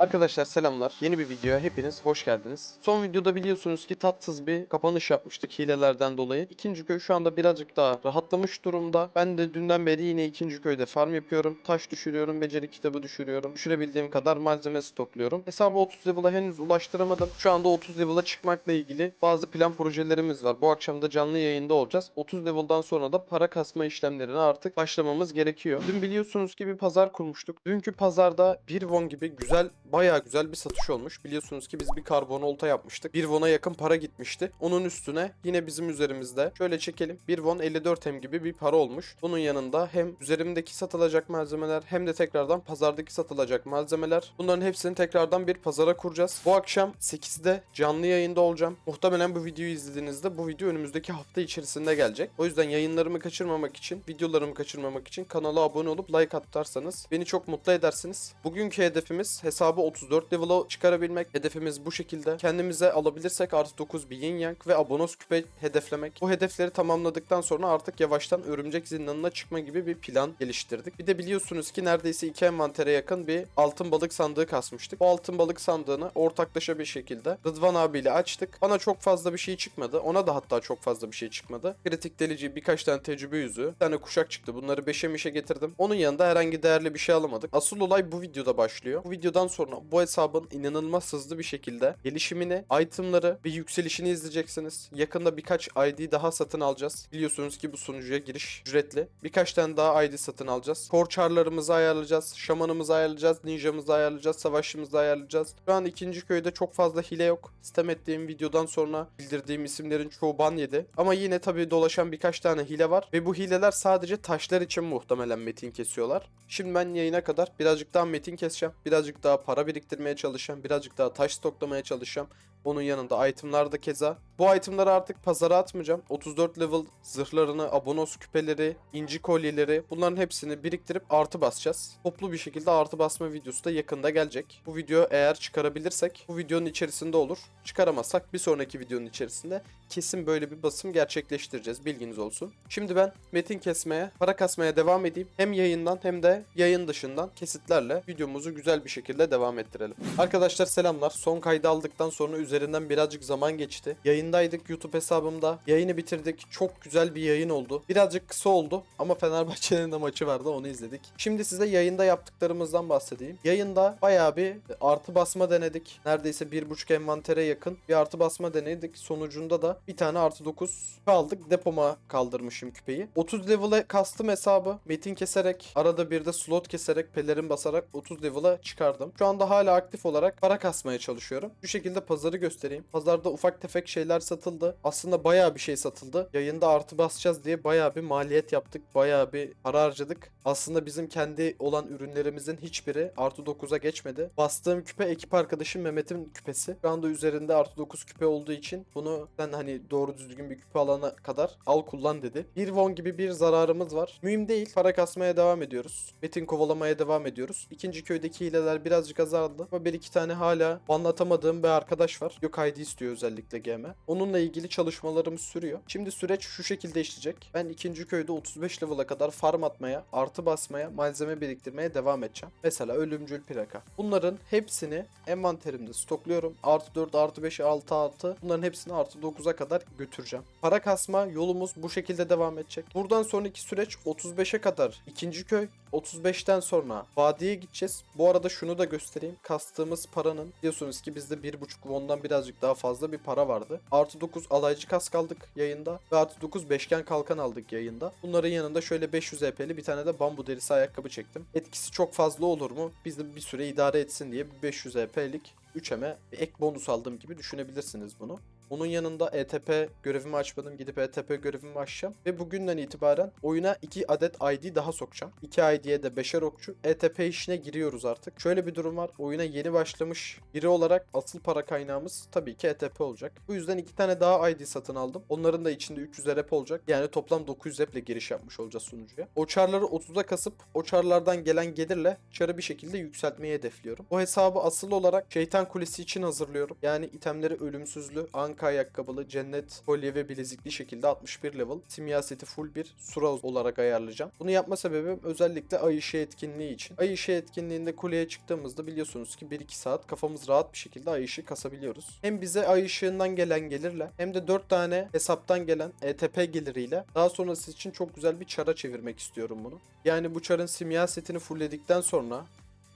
Arkadaşlar selamlar. Yeni bir videoya hepiniz hoş geldiniz. Son videoda biliyorsunuz ki tatsız bir kapanış yapmıştık hilelerden dolayı. İkinci köy şu anda birazcık daha rahatlamış durumda. Ben de dünden beri yine ikinci köyde farm yapıyorum. Taş düşürüyorum, beceri kitabı düşürüyorum. Düşürebildiğim kadar malzeme stokluyorum. Hesabı 30 level'a henüz ulaştıramadım. Şu anda 30 level'a çıkmakla ilgili bazı plan projelerimiz var. Bu akşam da canlı yayında olacağız. 30 level'dan sonra da para kasma işlemlerine artık başlamamız gerekiyor. Dün biliyorsunuz ki bir pazar kurmuştuk. Dünkü pazarda bir won gibi güzel bayağı güzel bir satış olmuş. Biliyorsunuz ki biz bir karbon olta yapmıştık. Bir won'a yakın para gitmişti. Onun üstüne yine bizim üzerimizde şöyle çekelim. Bir won 54 hem gibi bir para olmuş. Bunun yanında hem üzerimdeki satılacak malzemeler hem de tekrardan pazardaki satılacak malzemeler. Bunların hepsini tekrardan bir pazara kuracağız. Bu akşam 8'de canlı yayında olacağım. Muhtemelen bu videoyu izlediğinizde bu video önümüzdeki hafta içerisinde gelecek. O yüzden yayınlarımı kaçırmamak için, videolarımı kaçırmamak için kanala abone olup like atarsanız beni çok mutlu edersiniz. Bugünkü hedefimiz hesabı 34 level'a çıkarabilmek. Hedefimiz bu şekilde. Kendimize alabilirsek artı 9 bir yin yang ve abonos küpe hedeflemek. Bu hedefleri tamamladıktan sonra artık yavaştan örümcek zindanına çıkma gibi bir plan geliştirdik. Bir de biliyorsunuz ki neredeyse iki envantere yakın bir altın balık sandığı kasmıştık. Bu altın balık sandığını ortaklaşa bir şekilde Rıdvan abiyle açtık. Bana çok fazla bir şey çıkmadı. Ona da hatta çok fazla bir şey çıkmadı. Kritik delici birkaç tane tecrübe yüzüğü, bir tane kuşak çıktı. Bunları beşe mişe getirdim. Onun yanında herhangi değerli bir şey alamadık. Asıl olay bu videoda başlıyor. Bu videodan sonra bu hesabın inanılmaz hızlı bir şekilde gelişimini, itemları ve yükselişini izleyeceksiniz. Yakında birkaç ID daha satın alacağız. Biliyorsunuz ki bu sunucuya giriş ücretli. Birkaç tane daha ID satın alacağız. Korçarlarımızı ayarlayacağız. Şamanımızı ayarlayacağız. Ninjamızı ayarlayacağız. Savaşçımızı ayarlayacağız. Şu an ikinci köyde çok fazla hile yok. Sistem ettiğim videodan sonra bildirdiğim isimlerin çoğu ban yedi. Ama yine tabii dolaşan birkaç tane hile var. Ve bu hileler sadece taşlar için muhtemelen metin kesiyorlar. Şimdi ben yayına kadar birazcık daha metin keseceğim. Birazcık daha para biriktirmeye çalışacağım. Birazcık daha taş stoklamaya çalışacağım. Onun yanında itemlar da keza. Bu itemları artık pazara atmayacağım. 34 level zırhlarını, abonos küpeleri, inci kolyeleri bunların hepsini biriktirip artı basacağız. Toplu bir şekilde artı basma videosu da yakında gelecek. Bu video eğer çıkarabilirsek bu videonun içerisinde olur. Çıkaramazsak bir sonraki videonun içerisinde kesin böyle bir basım gerçekleştireceğiz. Bilginiz olsun. Şimdi ben metin kesmeye, para kasmaya devam edeyim. Hem yayından hem de yayın dışından kesitlerle videomuzu güzel bir şekilde devam ettirelim. Arkadaşlar selamlar. Son kaydı aldıktan sonra üzerinden birazcık zaman geçti. Yayındaydık YouTube hesabımda. Yayını bitirdik. Çok güzel bir yayın oldu. Birazcık kısa oldu ama Fenerbahçe'nin de maçı vardı onu izledik. Şimdi size yayında yaptıklarımızdan bahsedeyim. Yayında bayağı bir artı basma denedik. Neredeyse bir buçuk envantere yakın bir artı basma denedik. Sonucunda da bir tane artı 9 aldık. Depoma kaldırmışım küpeyi. 30 level'e kastım hesabı. Metin keserek, arada bir de slot keserek, pelerin basarak 30 level'a çıkardım. Şu anda hala aktif olarak para kasmaya çalışıyorum. Şu şekilde pazarı göstereyim. Pazarda ufak tefek şeyler satıldı. Aslında bayağı bir şey satıldı. Yayında artı basacağız diye bayağı bir maliyet yaptık. Bayağı bir para harcadık. Aslında bizim kendi olan ürünlerimizin hiçbiri artı 9'a geçmedi. Bastığım küpe ekip arkadaşım Mehmet'in küpesi. Şu anda üzerinde artı 9 küpe olduğu için bunu sen hani doğru düzgün bir küpe alana kadar al kullan dedi. Bir won gibi bir zararımız var. Mühim değil. Para kasmaya devam ediyoruz. Metin kovalamaya devam ediyoruz. İkinci köydeki hileler birazcık azaldı. Ama bir iki tane hala anlatamadığım bir arkadaş var. Yok ID istiyor özellikle GM. Onunla ilgili çalışmalarımız sürüyor. Şimdi süreç şu şekilde işleyecek. Ben ikinci köyde 35 level'a kadar farm atmaya, artı basmaya, malzeme biriktirmeye devam edeceğim. Mesela ölümcül plaka. Bunların hepsini envanterimde stokluyorum. Artı 4, artı 5, 6, 6. Bunların hepsini artı 9'a kadar götüreceğim. Para kasma yolumuz bu şekilde devam edecek. Buradan sonraki süreç 35'e kadar ikinci köy. 35'ten sonra vadiye gideceğiz. Bu arada şunu da göstereyim. Kastığımız paranın biliyorsunuz ki bizde 1.5 won'dan birazcık daha fazla bir para vardı. Artı 9 alaycı kask aldık yayında. Ve artı 9 beşgen kalkan aldık yayında. Bunların yanında şöyle 500 EP'li bir tane de bambu derisi ayakkabı çektim. Etkisi çok fazla olur mu? Biz de bir süre idare etsin diye bir 500 EP'lik 3M'e bir ek bonus aldığım gibi düşünebilirsiniz bunu. Onun yanında ETP görevimi açmadım. Gidip ETP görevimi açacağım. Ve bugünden itibaren oyuna 2 adet ID daha sokacağım. 2 ID'ye de 5'er okçu. ETP işine giriyoruz artık. Şöyle bir durum var. Oyuna yeni başlamış biri olarak asıl para kaynağımız tabii ki ETP olacak. Bu yüzden 2 tane daha ID satın aldım. Onların da içinde 300 rep olacak. Yani toplam 900 rep ile giriş yapmış olacağız sunucuya. O çarları 30'a kasıp o çarlardan gelen gelirle çarı bir şekilde yükseltmeyi hedefliyorum. Bu hesabı asıl olarak şeytan kulesi için hazırlıyorum. Yani itemleri ölümsüzlü, ank halka ayakkabılı, cennet, kolye ve bilezikli şekilde 61 level simya seti full bir sura olarak ayarlayacağım. Bunu yapma sebebim özellikle ay ışığı etkinliği için. Ay ışığı etkinliğinde kuleye çıktığımızda biliyorsunuz ki 1-2 saat kafamız rahat bir şekilde ay ışığı kasabiliyoruz. Hem bize ay ışığından gelen gelirle hem de 4 tane hesaptan gelen ETP geliriyle daha sonrası için çok güzel bir çara çevirmek istiyorum bunu. Yani bu çarın simya setini fullledikten sonra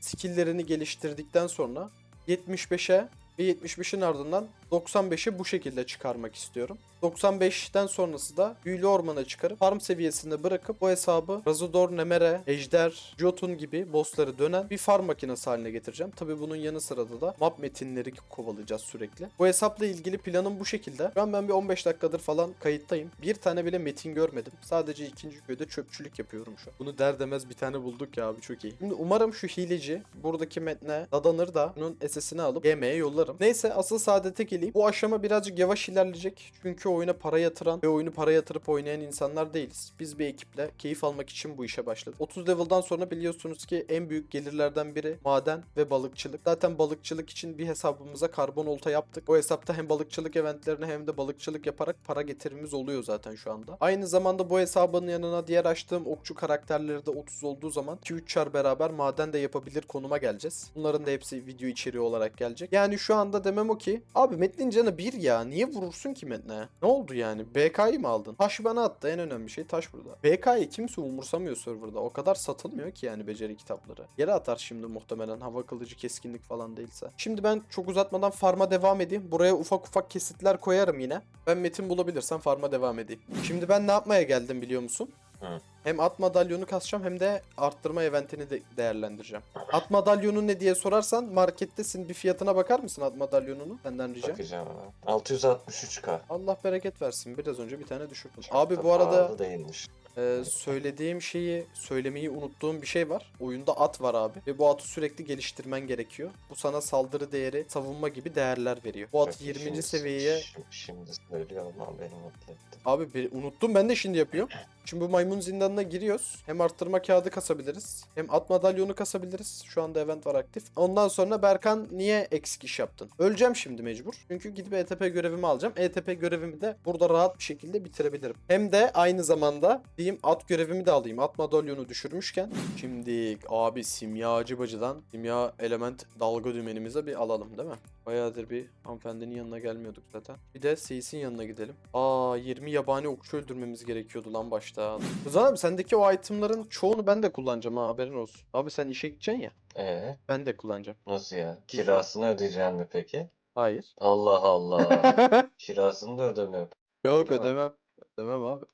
skill'lerini geliştirdikten sonra 75'e ve 75'in ardından 95'i bu şekilde çıkarmak istiyorum. 95'ten sonrası da büyülü ormana çıkarıp farm seviyesinde bırakıp bu hesabı Razador, Nemere, Ejder, Jotun gibi bossları dönen bir farm makinesi haline getireceğim. Tabi bunun yanı sırada da map metinleri kovalayacağız sürekli. Bu hesapla ilgili planım bu şekilde. Şu an ben bir 15 dakikadır falan kayıttayım. Bir tane bile metin görmedim. Sadece ikinci köyde çöpçülük yapıyorum şu an. Bunu der demez bir tane bulduk ya abi çok iyi. Şimdi umarım şu hileci buradaki metne dadanır da bunun SS'ini alıp GM'ye yollarım. Neyse asıl saadete geleyim. Bu aşama birazcık yavaş ilerleyecek. Çünkü oyuna para yatıran ve oyunu para yatırıp oynayan insanlar değiliz. Biz bir ekiple keyif almak için bu işe başladık. 30 level'dan sonra biliyorsunuz ki en büyük gelirlerden biri maden ve balıkçılık. Zaten balıkçılık için bir hesabımıza karbon olta yaptık. O hesapta hem balıkçılık eventlerine hem de balıkçılık yaparak para getirimiz oluyor zaten şu anda. Aynı zamanda bu hesabın yanına diğer açtığım okçu karakterleri de 30 olduğu zaman 2-3 çar beraber maden de yapabilir konuma geleceğiz. Bunların da hepsi video içeriği olarak gelecek. Yani şu anda demem o ki abi Metnin canı bir ya niye vurursun ki Metne? Ne oldu yani? BK'yı mı aldın? Taş bana attı en önemli şey taş burada. BK'yı kimse umursamıyor serverda. O kadar satılmıyor ki yani beceri kitapları. Yere atar şimdi muhtemelen hava kılıcı keskinlik falan değilse. Şimdi ben çok uzatmadan farma devam edeyim. Buraya ufak ufak kesitler koyarım yine. Ben metin bulabilirsem farma devam edeyim. Şimdi ben ne yapmaya geldim biliyor musun? Hı. Hem at madalyonu kasacağım hem de arttırma eventini de değerlendireceğim. At madalyonu ne diye sorarsan markettesin bir fiyatına bakar mısın at madalyonunu? Benden ricam. Bakacağım hemen. 663k. Allah bereket versin. Biraz önce bir tane düşürdüm. Çok Abi bu arada değilmiş. e, söylediğim şeyi söylemeyi unuttuğum bir şey var. Oyunda at var abi ve bu atı sürekli geliştirmen gerekiyor. Bu sana saldırı değeri, savunma gibi değerler veriyor. Bu at Çok iyi. 20. Şimdi- seviyeye Şimdi, şimdi söylüyor ama beni mutlu etti. Abi bir, unuttum ben de şimdi yapıyorum. Şimdi bu maymun zindanına giriyoruz. Hem arttırma kağıdı kasabiliriz. Hem at madalyonu kasabiliriz. Şu anda event var aktif. Ondan sonra Berkan niye eksik iş yaptın? Öleceğim şimdi mecbur. Çünkü gidip ETP görevimi alacağım. ETP görevimi de burada rahat bir şekilde bitirebilirim. Hem de aynı zamanda diyeyim at görevimi de alayım. At madalyonu düşürmüşken. Şimdi abi simyacı bacıdan simya element dalga dümenimize bir alalım değil mi? Bayağıdır bir hanımefendinin yanına gelmiyorduk zaten. Bir de Seyis'in yanına gidelim. Aa 20 yabani okçu öldürmemiz gerekiyordu lan başta. Rıza abi sendeki o itemların çoğunu ben de kullanacağım ha haberin olsun. Abi sen işe gideceksin ya. Ee, Ben de kullanacağım. nasıl ya? Kirasını ödeyeceksin mi peki? Hayır. Allah Allah. Kirasını da ödemiyor. Yok Tamam. ödemem. Ödemem abi.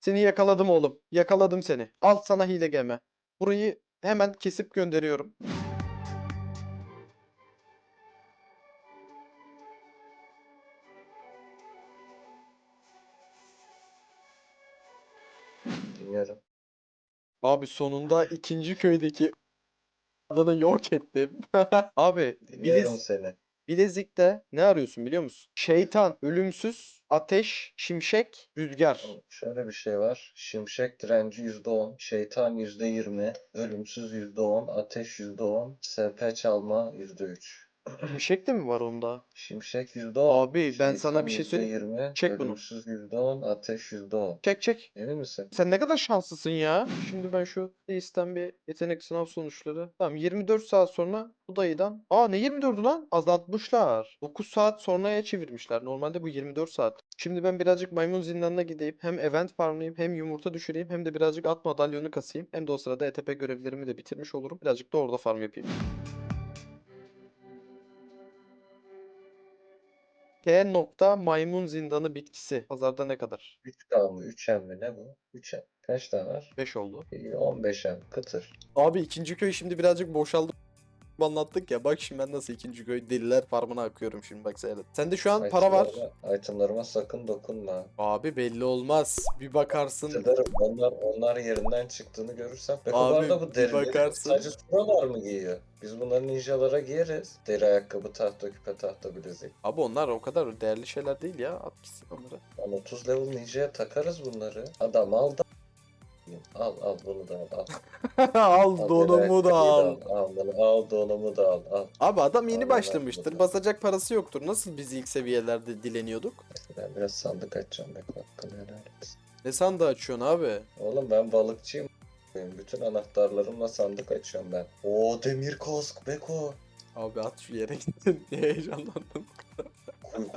Seni yakaladım oğlum. Yakaladım seni. Al sana hile geme. Burayı hemen kesip gönderiyorum. Abi sonunda ikinci köydeki adını yok ettim. Abi Dinliyorum Biliz, seni. Bilezik'te ne arıyorsun biliyor musun? Şeytan, ölümsüz, ateş, şimşek, rüzgar. Şöyle bir şey var. Şimşek direnci %10, şeytan %20, ölümsüz %10, ateş %10, SP çalma %3. Şimşek de mi var onda? Şimşek %10, Abi ben sana bir şey söyleyeyim. %20, Çek bunu. ölümsüz %10, ateş %10. Çek çek. Emin misin? Sen ne kadar şanslısın ya. Şimdi ben şu Reis'ten bir yetenek sınav sonuçları. Tamam 24 saat sonra bu dayıdan. Aa ne 24'ü lan? Azaltmışlar. 9 saat sonraya çevirmişler. Normalde bu 24 saat. Şimdi ben birazcık maymun zindanına gideyim. Hem event farmlayayım hem yumurta düşüreyim hem de birazcık at madalyonu kasayım. Hem de o sırada ETP görevlerimi de bitirmiş olurum. Birazcık da orada farm yapayım. K nokta maymun zindanı bitkisi. Pazarda ne kadar? 3K mı? 3M mi? Ne bu? 3M. Kaç tane var? 5 oldu. İyi, 15M. Kıtır. Abi ikinci köy şimdi birazcık boşaldı. Anlattık ya bak şimdi ben nasıl ikinci köy deliler farmına akıyorum şimdi bak seyret. Sende şu an para var. Itemlarıma- Itemlarıma sakın dokunma. Abi belli olmaz. Bir bakarsın. Hatırlarım onlar onlar yerinden çıktığını görürsem. Bu Abi, arada bu bir derileri bakarsın. sadece suralar mı giyiyor? Biz bunları ninjalara giyeriz. Deri ayakkabı, tahta küpe, tahta bilezik. Abi onlar o kadar değerli şeyler değil ya. At gitsin onları. Ama 30 level ninjaya takarız bunları. Adam aldı. Al al bunu da al. al. al Al, donumu da al. Al, al bunu al donumu da al. al. Abi adam yeni Allah başlamıştır. Allah. Basacak parası yoktur. Nasıl biz ilk seviyelerde dileniyorduk? Ben biraz sandık açacağım be hakkını helal. Ne sandığı açıyorsun abi? Oğlum ben balıkçıyım. Benim bütün anahtarlarımla sandık açıyorum ben. Oo demir kask Beko. Abi at şu yere gittin. Niye heyecanlandın? Kur-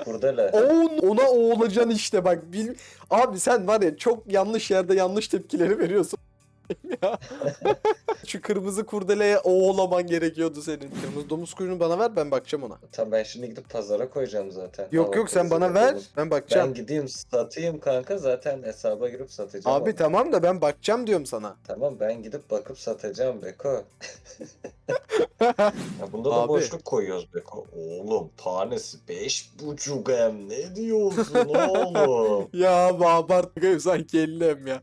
Kurdele. On, ona oğlacan işte bak. Bil... Abi sen var ya çok yanlış yerde yanlış tepkileri veriyorsun. Ya. Şu kırmızı kurdeleye oğlaman gerekiyordu senin. Kırmızı domuz kuyruğunu bana ver ben bakacağım ona. Tamam ben şimdi gidip pazara koyacağım zaten. Yok Hava yok sen bana ver yapalım. ben Ben bakacağım. gideyim satayım kanka zaten hesaba girip satacağım. Abi onu. tamam da ben bakacağım diyorum sana. Tamam ben gidip bakıp satacağım Beko. ya bunda da Abi. boşluk koyuyoruz Beko. Oğlum tanesi beş buçuk hem ne diyorsun oğlum? Ya bu abartma sanki ellem ya.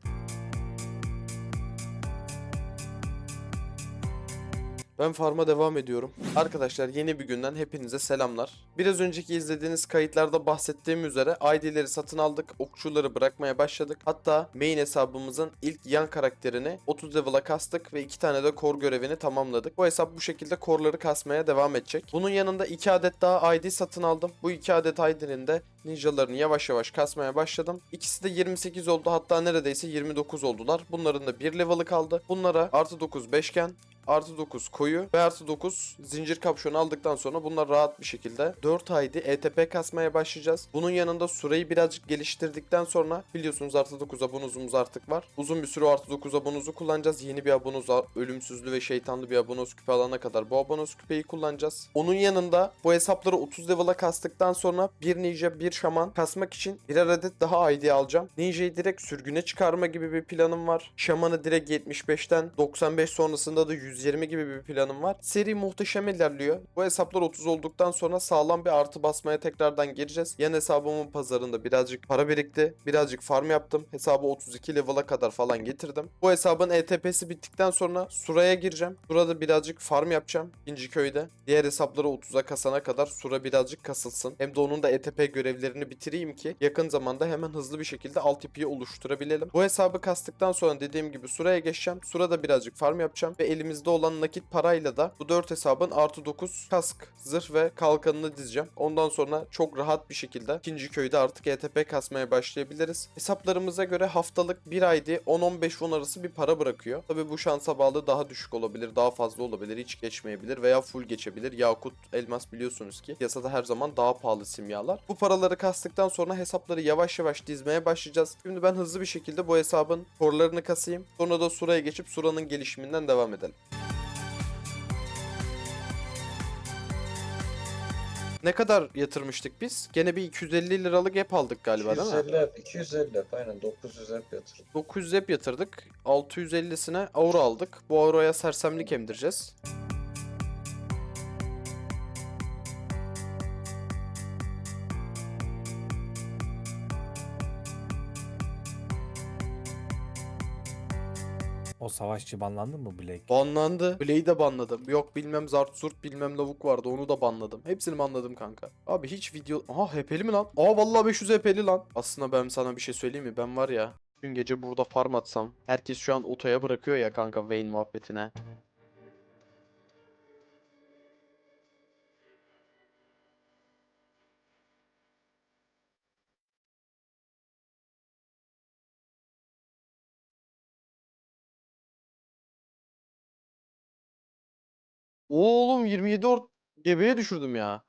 Ben farma devam ediyorum. Arkadaşlar yeni bir günden hepinize selamlar. Biraz önceki izlediğiniz kayıtlarda bahsettiğim üzere ID'leri satın aldık. Okçuları bırakmaya başladık. Hatta main hesabımızın ilk yan karakterini 30 level'a kastık ve 2 tane de core görevini tamamladık. Bu hesap bu şekilde core'ları kasmaya devam edecek. Bunun yanında 2 adet daha ID satın aldım. Bu 2 adet ID'nin de ninjalarını yavaş yavaş kasmaya başladım. İkisi de 28 oldu hatta neredeyse 29 oldular. Bunların da 1 level'ı kaldı. Bunlara artı 9 beşgen, artı 9 koyu ve artı 9 zincir kapşonu aldıktan sonra bunlar rahat bir şekilde 4 ID ETP kasmaya başlayacağız. Bunun yanında süreyi birazcık geliştirdikten sonra biliyorsunuz artı 9 abonozumuz artık var. Uzun bir süre artı 9 abonozu kullanacağız. Yeni bir abonoz ölümsüzlü ve şeytanlı bir abonoz küpe alana kadar bu abonoz küpeyi kullanacağız. Onun yanında bu hesapları 30 level'a kastıktan sonra bir ninja bir şaman kasmak için birer adet daha ID alacağım. Ninja'yı direkt sürgüne çıkarma gibi bir planım var. Şamanı direkt 75'ten 95 sonrasında da 120 gibi bir planım var. Seri muhteşem ilerliyor. Bu hesaplar 30 olduktan sonra sağlam bir artı basmaya tekrardan gireceğiz. Yan hesabımın pazarında birazcık para birikti. Birazcık farm yaptım. Hesabı 32 level'a kadar falan getirdim. Bu hesabın ETP'si bittikten sonra Sura'ya gireceğim. Sura'da birazcık farm yapacağım. İkinci köyde. Diğer hesapları 30'a kasana kadar Sura birazcık kasılsın. Hem de onun da ETP görevlerini bitireyim ki yakın zamanda hemen hızlı bir şekilde alt ipiyi oluşturabilelim. Bu hesabı kastıktan sonra dediğim gibi Sura'ya geçeceğim. Sura'da birazcık farm yapacağım ve elimizde olan nakit parayla da bu 4 hesabın artı 9 kask, zırh ve kalkanını dizeceğim. Ondan sonra çok rahat bir şekilde ikinci köyde artık ETP kasmaya başlayabiliriz. Hesaplarımıza göre haftalık 1 ID 10-15 won arası bir para bırakıyor. Tabi bu şansa bağlı daha düşük olabilir, daha fazla olabilir, hiç geçmeyebilir veya full geçebilir. Yakut, elmas biliyorsunuz ki piyasada her zaman daha pahalı simyalar. Bu paraları kastıktan sonra hesapları yavaş yavaş dizmeye başlayacağız. Şimdi ben hızlı bir şekilde bu hesabın korlarını kasayım. Sonra da Sura'ya geçip Sura'nın gelişiminden devam edelim. Ne kadar yatırmıştık biz? Gene bir 250 liralık app aldık galiba değil mi? 250 hep, 250 hep aynen 900 hep yatırdım. 900 app yatırdık. 650'sine aura aldık. Bu auraya sersemlik emdireceğiz. O savaşçı banlandı mı Blake? Banlandı. Blade'i de banladım. Yok bilmem Zart Zurt bilmem lavuk vardı onu da banladım. Hepsini banladım kanka. Abi hiç video... Aha HP'li mi lan? Aa vallahi 500 HP'li lan. Aslında ben sana bir şey söyleyeyim mi? Ben var ya... Dün gece burada farm atsam. Herkes şu an otoya bırakıyor ya kanka Vayne muhabbetine. Oğlum 27 or gebeye düşürdüm ya.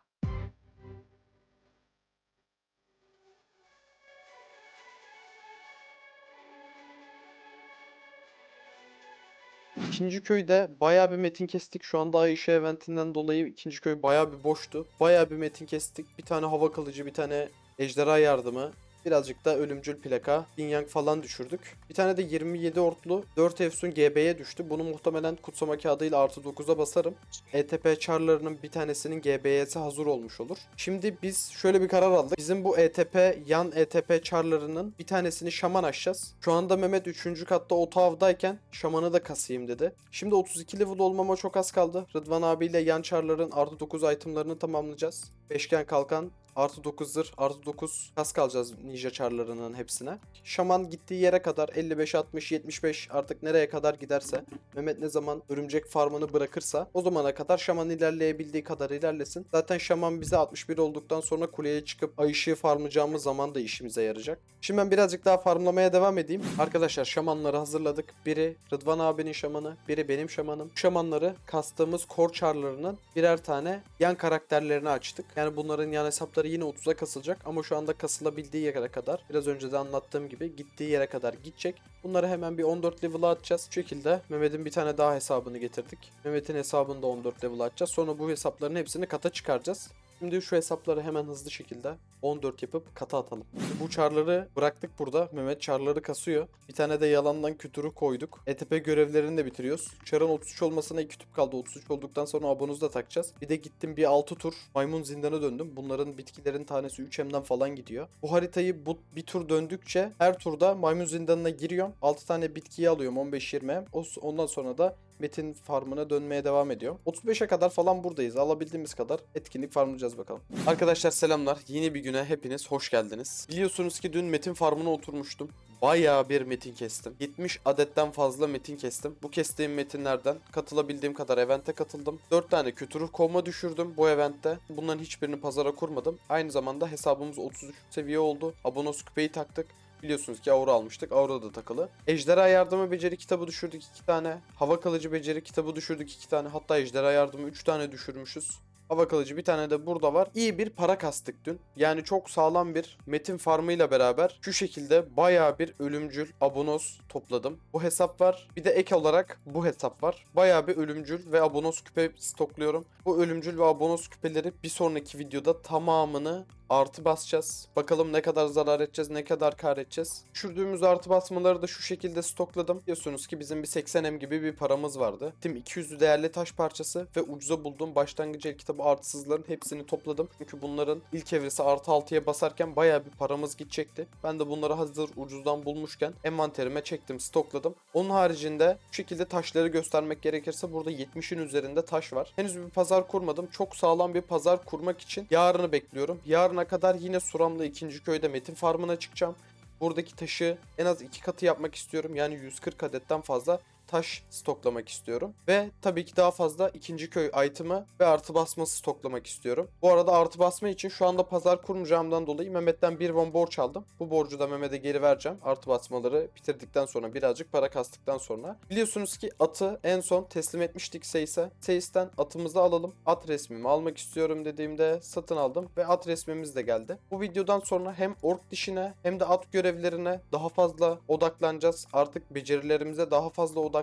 İkinci köyde bayağı bir metin kestik. Şu anda Ayşe eventinden dolayı ikinci köy bayağı bir boştu. Bayağı bir metin kestik. Bir tane hava kılıcı, bir tane ejderha yardımı, Birazcık da ölümcül plaka, Yin Yang falan düşürdük. Bir tane de 27 ortlu 4 Efsun GB'ye düştü. Bunu muhtemelen kutsama kağıdıyla artı 9'a basarım. ETP charlarının bir tanesinin GB'si hazır olmuş olur. Şimdi biz şöyle bir karar aldık. Bizim bu ETP yan ETP charlarının bir tanesini şaman açacağız. Şu anda Mehmet 3. katta otavdayken şamanı da kasayım dedi. Şimdi 32 level olmama çok az kaldı. Rıdvan abiyle yan charların artı 9 itemlarını tamamlayacağız. Beşgen kalkan Artı 9 zırh, artı 9 kask alacağız ninja çarlarının hepsine. Şaman gittiği yere kadar 55, 60, 75 artık nereye kadar giderse Mehmet ne zaman örümcek farmını bırakırsa o zamana kadar şaman ilerleyebildiği kadar ilerlesin. Zaten şaman bize 61 olduktan sonra kuleye çıkıp ay ışığı farmlayacağımız zaman da işimize yarayacak. Şimdi ben birazcık daha farmlamaya devam edeyim. Arkadaşlar şamanları hazırladık. Biri Rıdvan abinin şamanı, biri benim şamanım. Şamanları kastığımız kor çarlarının birer tane yan karakterlerini açtık. Yani bunların yan hesapları yine 30'a kasılacak ama şu anda kasılabildiği yere kadar biraz önce de anlattığım gibi gittiği yere kadar gidecek. Bunları hemen bir 14 level'a atacağız. Bu şekilde Mehmet'in bir tane daha hesabını getirdik. Mehmet'in hesabını da 14 level'a atacağız. Sonra bu hesapların hepsini kata çıkaracağız. Şimdi şu hesapları hemen hızlı şekilde 14 yapıp kata atalım. Bu çarları bıraktık burada. Mehmet çarları kasıyor. Bir tane de yalandan kütürü koyduk. ETP görevlerini de bitiriyoruz. Çarın 33 olmasına 2 tüp kaldı. 33 olduktan sonra abonuzu da takacağız. Bir de gittim bir 6 tur maymun zindana döndüm. Bunların bitkilerin tanesi 3M'den falan gidiyor. Bu haritayı bu bir tur döndükçe her turda maymun zindanına giriyorum. 6 tane bitkiyi alıyorum 15-20. O- Ondan sonra da Metin farmına dönmeye devam ediyor. 35'e kadar falan buradayız. Alabildiğimiz kadar etkinlik farmlayacağız bakalım. Arkadaşlar selamlar. Yeni bir güne hepiniz hoş geldiniz. Biliyorsunuz ki dün Metin farmına oturmuştum. Bayağı bir metin kestim. 70 adetten fazla metin kestim. Bu kestiğim metinlerden katılabildiğim kadar evente katıldım. 4 tane kötü ruh kovma düşürdüm bu eventte. Bunların hiçbirini pazara kurmadım. Aynı zamanda hesabımız 33 seviye oldu. Abonos küpeyi taktık. Biliyorsunuz ki Aura almıştık. Aura da takılı. Ejderha yardımı beceri kitabı düşürdük 2 tane. Hava kalıcı beceri kitabı düşürdük 2 tane. Hatta ejderha yardımı 3 tane düşürmüşüz. Hava kalıcı bir tane de burada var. İyi bir para kastık dün. Yani çok sağlam bir metin farmıyla beraber şu şekilde bayağı bir ölümcül abonos topladım. Bu hesap var. Bir de ek olarak bu hesap var. Bayağı bir ölümcül ve abonos küpe stokluyorum. Bu ölümcül ve abonos küpeleri bir sonraki videoda tamamını artı basacağız. Bakalım ne kadar zarar edeceğiz, ne kadar kar edeceğiz. Düşürdüğümüz artı basmaları da şu şekilde stokladım. Biliyorsunuz ki bizim bir 80M gibi bir paramız vardı. Tim 200'lü değerli taş parçası ve ucuza bulduğum başlangıç el kitabı artısızların hepsini topladım. Çünkü bunların ilk evresi artı 6'ya basarken bayağı bir paramız gidecekti. Ben de bunları hazır ucuzdan bulmuşken envanterime çektim, stokladım. Onun haricinde şu şekilde taşları göstermek gerekirse burada 70'in üzerinde taş var. Henüz bir pazar kurmadım. Çok sağlam bir pazar kurmak için yarını bekliyorum. Yarına kadar yine Suram'da ikinci köyde Metin Farmı'na çıkacağım. Buradaki taşı en az iki katı yapmak istiyorum. Yani 140 adetten fazla taş stoklamak istiyorum. Ve tabii ki daha fazla ikinci köy item'ı ve artı basması stoklamak istiyorum. Bu arada artı basma için şu anda pazar kurmayacağımdan dolayı Mehmet'ten bir bon borç aldım. Bu borcu da Mehmet'e geri vereceğim. Artı basmaları bitirdikten sonra birazcık para kastıktan sonra. Biliyorsunuz ki atı en son teslim etmiştik Seyis'e. Seyis'ten atımızı alalım. At resmimi almak istiyorum dediğimde satın aldım ve at resmimiz de geldi. Bu videodan sonra hem ork dişine hem de at görevlerine daha fazla odaklanacağız. Artık becerilerimize daha fazla odaklanacağız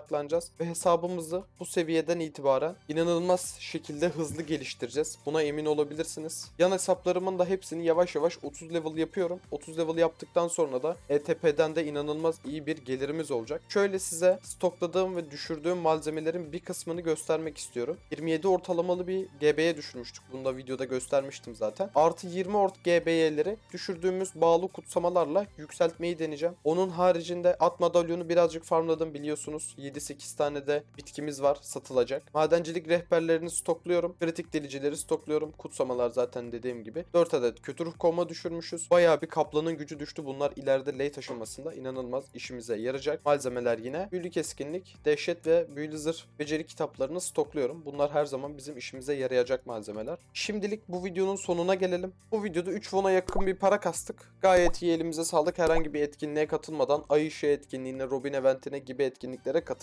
ve hesabımızı bu seviyeden itibaren inanılmaz şekilde hızlı geliştireceğiz. Buna emin olabilirsiniz. Yan hesaplarımın da hepsini yavaş yavaş 30 level yapıyorum. 30 level yaptıktan sonra da ETP'den de inanılmaz iyi bir gelirimiz olacak. Şöyle size stokladığım ve düşürdüğüm malzemelerin bir kısmını göstermek istiyorum. 27 ortalamalı bir GB'ye düşürmüştük. Bunu da videoda göstermiştim zaten. Artı 20 ort GB'leri düşürdüğümüz bağlı kutsamalarla yükseltmeyi deneyeceğim. Onun haricinde at madalyonu birazcık farmladım biliyorsunuz. 7-8 tane de bitkimiz var satılacak. Madencilik rehberlerini stokluyorum. Kritik delicileri stokluyorum. Kutsamalar zaten dediğim gibi. 4 adet kötü ruh koma düşürmüşüz. Bayağı bir kaplanın gücü düştü. Bunlar ileride late aşamasında inanılmaz işimize yarayacak. Malzemeler yine. Büyülü keskinlik, dehşet ve büyülü zırh beceri kitaplarını stokluyorum. Bunlar her zaman bizim işimize yarayacak malzemeler. Şimdilik bu videonun sonuna gelelim. Bu videoda 3 won'a yakın bir para kastık. Gayet iyi elimize sağlık. Herhangi bir etkinliğe katılmadan, Ay Işığı etkinliğine, Robin eventine gibi etkinliklere katılmadan.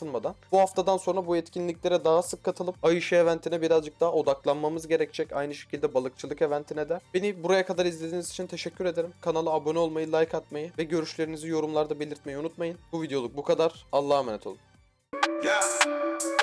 Bu haftadan sonra bu etkinliklere daha sık katılıp Ay eventine birazcık daha odaklanmamız gerekecek. Aynı şekilde balıkçılık eventine de. Beni buraya kadar izlediğiniz için teşekkür ederim. Kanala abone olmayı, like atmayı ve görüşlerinizi yorumlarda belirtmeyi unutmayın. Bu videoluk bu kadar. Allah'a emanet olun. Yeah.